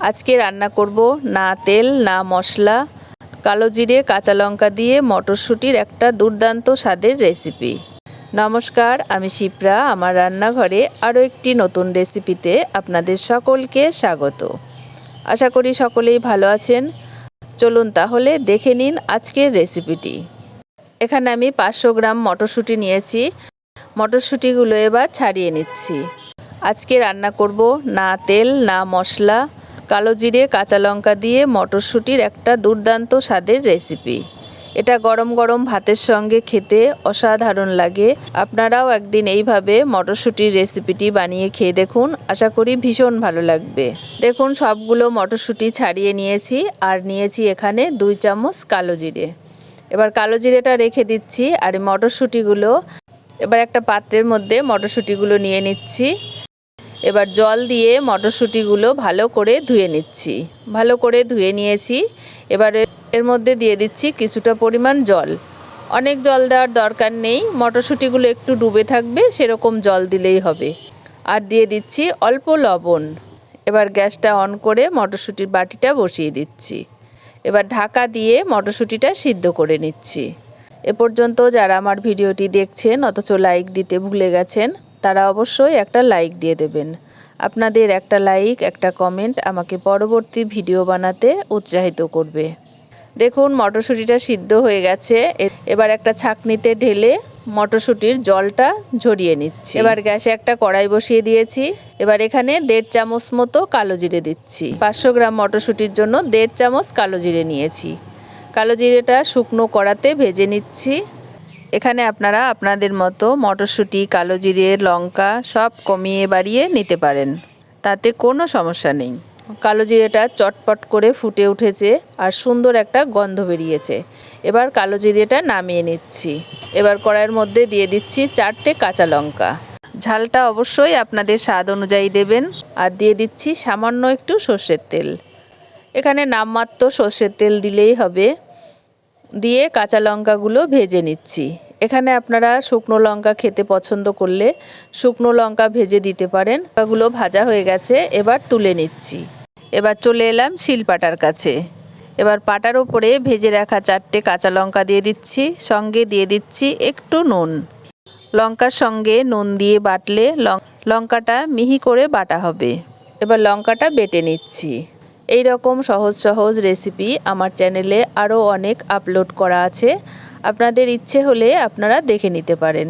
আজকে রান্না করব না তেল, না মশলা, কালো জিরে, কাঁচা লঙ্কা দিয়ে মটরশুঁটির একটা দুর্দান্ত স্বাদের রেসিপি। নমস্কার, আমি শিপ্রা, আমার রান্নাঘরে আরও একটি নতুন রেসিপিতে আপনাদের সকলকে স্বাগত। আশা করি সকলেই ভালো আছেন। চলুন তাহলে দেখে নিন আজকের রেসিপিটি। এখানে আমি পাঁচশো গ্রাম মটরশুঁটি নিয়েছি। মটরশুঁটিগুলো এবার ছাড়িয়ে নিচ্ছি। আজকে রান্না করব না তেল, না মশলা কালো জিরে, কাঁচা লঙ্কা দিয়ে মটরশুঁটির একটা দুর্দান্ত স্বাদের রেসিপি। এটা গরম গরম ভাতের সঙ্গে খেতে অসাধারণ লাগে। আপনারাও একদিন এইভাবে মটরশুঁটির রেসিপিটি বানিয়ে খেয়ে দেখুন। আশা করি ভীষণ ভালো লাগবে। দেখুন, সবগুলো মটরশুঁটি ছাড়িয়ে নিয়েছি আর নিয়েছি এখানে দুই চামচ কালো জিরে। এবার কালো জিরেটা রেখে দিচ্ছি আর মটরশুঁটিগুলো, এবার একটা পাত্রের মধ্যে মটরশুঁটিগুলো নিয়ে নিচ্ছি। এবার জল দিয়ে মটরশুঁটিগুলো ভালো করে ধুয়ে নিচ্ছি। ভালো করে ধুয়ে নিয়েছি। এবার এর মধ্যে দিয়ে দিচ্ছি কিছুটা পরিমাণ জল। অনেক জল দেওয়ার দরকার নেই, মটরশুঁটিগুলো একটু ডুবে থাকবে, সেরকম জল দিলেই হবে। আর দিয়ে দিচ্ছি অল্প লবণ। এবার গ্যাসটা অন করে মটরশুঁটির বাটিটা বসিয়ে দিচ্ছি। এবার ঢাকা দিয়ে মটরশুঁটিটা সিদ্ধ করে নিচ্ছি। এ পর্যন্ত যারা আমার ভিডিওটি দেখছেন, অথচ লাইক দিতে ভুলে গেছেন তারা অবশ্যই একটা লাইক দিয়ে দেবেন। আপনাদের একটা লাইক একটা কমেন্ট আমাকে পরবর্তী ভিডিও বানাতে উৎসাহিত করবে। দেখুন, মটরশুঁটিটা সিদ্ধ হয়ে গেছে। এবার একটা ছাকনিতে ঢেলে মটরশুঁটির জলটা ঝরিয়ে নিচ্ছি। এবার গ্যাসে একটা কড়াই বসিয়ে দিয়েছি। এবার এখানে দেড় চামচ মতো কালো জিরে দিচ্ছি। পাঁচশো গ্রাম মটরশুঁটির জন্য দেড় চামচ কালো জিরে নিয়েছি। কালো জিরেটা শুকনো কড়াতে ভেজে নিচ্ছি। এখানে আপনারা আপনাদের মতো মটরশুঁটি, কালো জিরে, লঙ্কা সব কমিয়ে বাড়িয়ে নিতে পারেন। তাতে কোনো সমস্যা নেই। কালো জিরেটা চটপট করে ফুটে উঠেছে আর সুন্দর একটা গন্ধ বেরিয়েছে। এবার কালো জিরেটা নামিয়ে নিচ্ছি। এবার কড়াইয়ের মধ্যে দিয়ে দিচ্ছি চারটে কাঁচা লঙ্কা। ঝালটা অবশ্যই আপনাদের স্বাদ অনুযায়ী দেবেন আর দিয়ে দিচ্ছি সামান্য একটু সর্ষের তেল। এখানে নামমাত্র সর্ষের তেল দিলেই হবে। দিয়ে কাঁচা লঙ্কাগুলো ভেজে নিচ্ছি। এখানে আপনারা শুকনো লঙ্কা খেতে পছন্দ করলে শুকনো লঙ্কা ভেজে দিতে পারেন। লঙ্কাগুলো ভাজা হয়ে গেছে, এবার তুলে নিচ্ছি। এবার চলে এলাম শিলপাটার কাছে। এবার পাটার ওপরে ভেজে রাখা চারটে কাঁচা লঙ্কা দিয়ে দিচ্ছি, সঙ্গে দিয়ে দিচ্ছি একটু নুন। লঙ্কার সঙ্গে নুন দিয়ে বাটলে লঙ্কাটা মিহি করে বাটা হবে। এবার লঙ্কাটা বেটে নিচ্ছি। এই রকম সহজ সহজ রেসিপি আমার চ্যানেলে আরও অনেক আপলোড করা আছে। আপনাদের ইচ্ছে হলে আপনারা দেখে নিতে পারেন।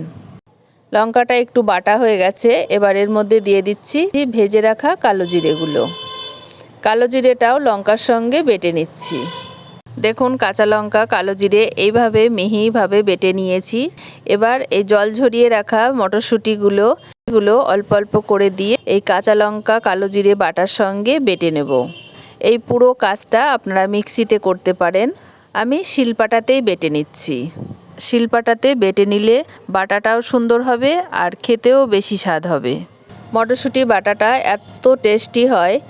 লঙ্কাটা একটু বাটা হয়ে গেছে, এবার এর মধ্যে দিয়ে দিচ্ছি ভেজে রাখা কালো জিরেগুলো। কালো জিরেটাও লঙ্কার সঙ্গে বেটে নিচ্ছি। দেখুন, কাঁচা লঙ্কা, কালো জিরে এইভাবে মিহিভাবে বেটে নিয়েছি। এবার এই জল ঝরিয়ে রাখা মটরশুঁটিগুলো, এগুলো অল্প অল্প করে দিয়ে এই কাঁচা লঙ্কা, কালো জিরে বাটার সঙ্গে বেটে নেব। এই পুরো কাজটা আপনারা মিক্সিতে করতে পারেন। আমি শিলপাটাতেই বেটে নিচ্ছি। শিলপাটাতে বেটে নিলে বাটাটাও সুন্দর হবে আর খেতেও বেশি স্বাদ হবে। মটরশুঁটি বাটাটা এত টেস্টি হয়।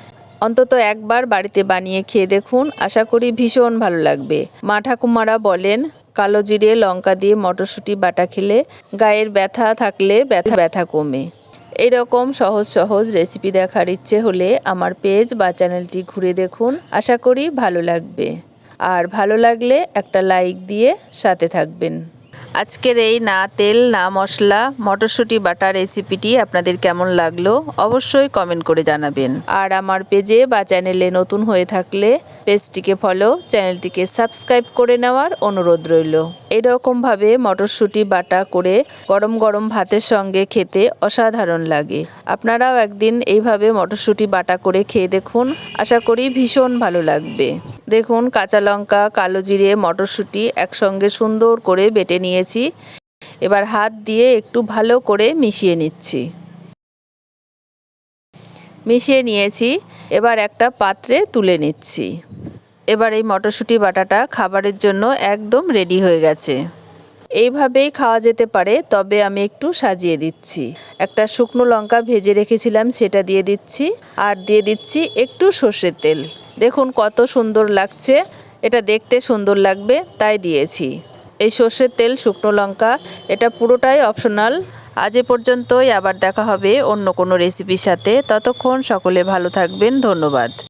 অন্তত একবার বাড়িতে বানিয়ে খেয়ে দেখুন, আশা করি ভীষণ ভালো লাগবে। মা ঠাকুমারা বলেন, কালো জিরে, লঙ্কা দিয়ে মটরশুঁটি বাটা খেলে গায়ের ব্যথা থাকলে ব্যথা ব্যথা কমে। এইরকম সহজ সহজ রেসিপি দেখার ইচ্ছে হলে আমার পেজ বা চ্যানেলটি ঘুরে দেখুন। আশা করি ভালো লাগবে। আর ভালো লাগলে একটা লাইক দিয়ে সাথে থাকবেন। আজকের এই না তেল, না মশলা, মটরশুঁটি বাটা রেসিপিটি আপনাদের কেমন লাগল অবশ্যই কমেন্ট করে জানাবেন। আর আমার পেজে বা চ্যানেলে নতুন হয়ে থাকলে পেজটিকে ফলো, চ্যানেলটিকে সাবস্ক্রাইব করে নেওয়ার অনুরোধ রইল। এরকমভাবে মটরশুঁটি, বাটা করে গরম গরম ভাতের সঙ্গে খেতে অসাধারণ লাগে। আপনারাও একদিন এইভাবে মটরশুঁটি, বাটা করে খেয়ে দেখুন। আশা করি ভীষণ ভালো লাগবে। দেখুন, কাঁচা লঙ্কা, কালো জিরে, মটরশুঁটি একসঙ্গে সুন্দর করে বেটে নিয়েছি। এবার হাত দিয়ে একটু ভালো করে মিশিয়ে নিচ্ছি। মিশিয়ে নিয়েছি, এবার একটা পাত্রে তুলে নিচ্ছি। এবার এই মটরশুঁটি বাটাটা খাবারের জন্য একদম রেডি হয়ে গেছে। এইভাবেই খাওয়া যেতে পারে, তবে আমি একটু সাজিয়ে দিচ্ছি। একটা শুকনো লঙ্কা ভেজে রেখেছিলাম, সেটা দিয়ে দিচ্ছি। আর দিয়ে দিচ্ছি একটু সর্ষের তেল। দেখুন কত সুন্দর লাগছে। এটা দেখতে সুন্দর লাগবে, তাই দিয়েছি। এই সর্ষের তেল, শুকনো লঙ্কা, এটা পুরোটাই অপশনাল আজ এ পর্যন্তই, আবার দেখা হবে অন্য কোনো রেসিপির সাথে। ততক্ষণ সকলে ভালো থাকবেন, ধন্যবাদ।